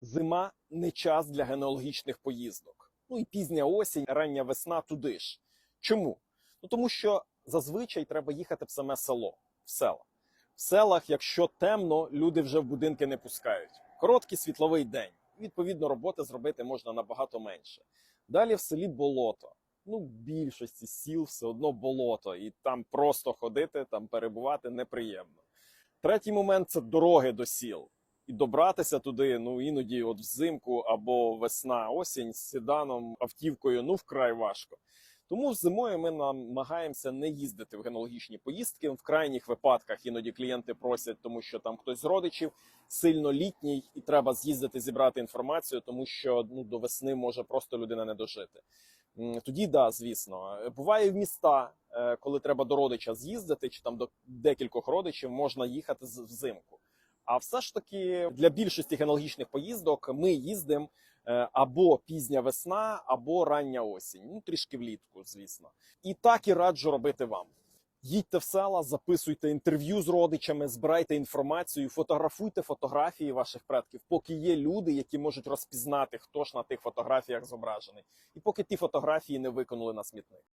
Зима не час для генеалогічних поїздок. Ну і пізня осінь, рання весна туди ж. Чому? Ну тому що зазвичай треба їхати в саме село, в села. В селах, якщо темно, люди вже в будинки не пускають. Короткий світловий день. Відповідно, роботи зробити можна набагато менше. Далі в селі болото. Ну, більшості сіл все одно болото, і там просто ходити, там перебувати неприємно. Третій момент це дороги до сіл. І добратися туди, ну іноді, от взимку або весна, осінь з седаном, автівкою, ну вкрай важко. Тому зимою ми намагаємося не їздити в генеалогічні поїздки. В крайніх випадках іноді клієнти просять, тому що там хтось з родичів сильно літній, і треба з'їздити зібрати інформацію, тому що ну до весни може просто людина не дожити. Тоді да, звісно, буває в міста, е, коли треба до родича з'їздити, чи там до декількох родичів можна їхати взимку. А все ж таки для більшості генеалогічних поїздок ми їздимо е, або пізня весна, або рання осінь. Ну трішки влітку, звісно. І так і раджу робити вам. Їдьте в села, записуйте інтерв'ю з родичами, збирайте інформацію, фотографуйте фотографії ваших предків, поки є люди, які можуть розпізнати, хто ж на тих фотографіях зображений, і поки ті фотографії не викинули на смітник.